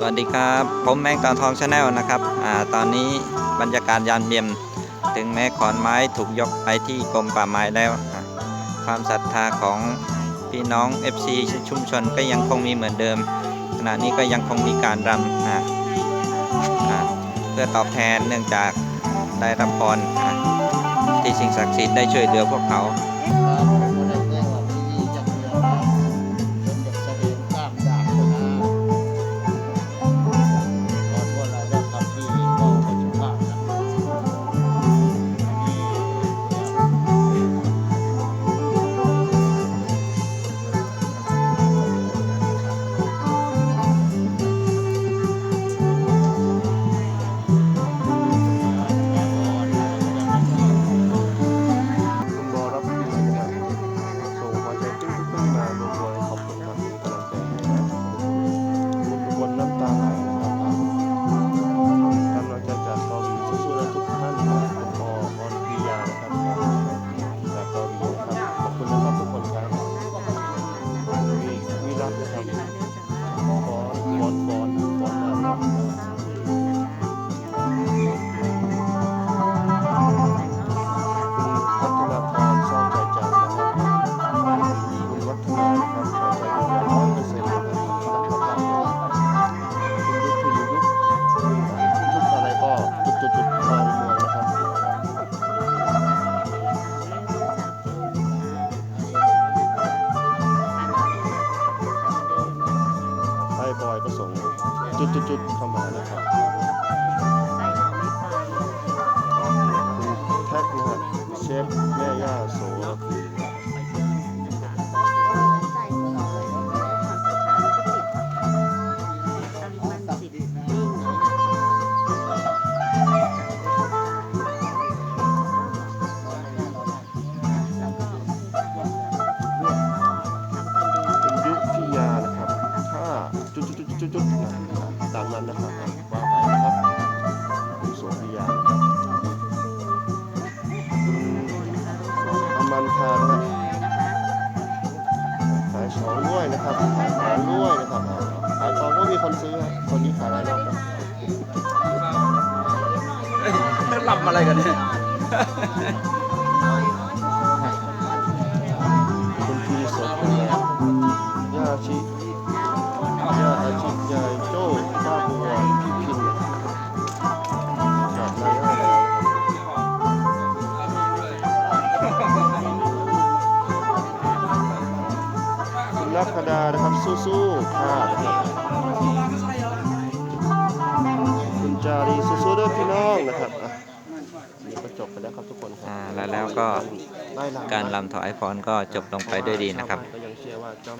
สวัสดีครับ ผมแมงตาทองชาแนลนะครับอ่าตอนนี้บรรยากาศยามเย็นถึงแม้ขอนไม้ถูกยกไปที่กรมป่าไม้แล้ว ความศรัทธาของพี่น้อง FC ชุมชนก็ยังคงมีเหมือนเดิม ขณะนี้ก็ยังคงมีการรำอะเพื่อตอบแทนเนื่องจากได้รับพรที่สิ่งศักดิ์สิทธิ์ได้ช่วยเหลือพวกเขา วิ จุดจุดจุดเข้ามานะครับ ขายของด้วยนะครับขายของด้วยนะครับอ่าขายของก็มีคนซื้อฮะคนนี้ขายหลายรอบแล้วหลับอะไรกันเนี่ยคุณพีสดนะครับย่าชิ ลักดานะครับสู้ๆค่ะนะครับคุณจารีสู้ๆด้วยพี่น้องนะครับอะนี่ก็จบไปแล้วครับทุกคนครัอ่าแล้วแล้วก็การลำถวายพรก็จบลงไปด้วยดีนะครับ ก็ยังเชื่อว่าเจ้า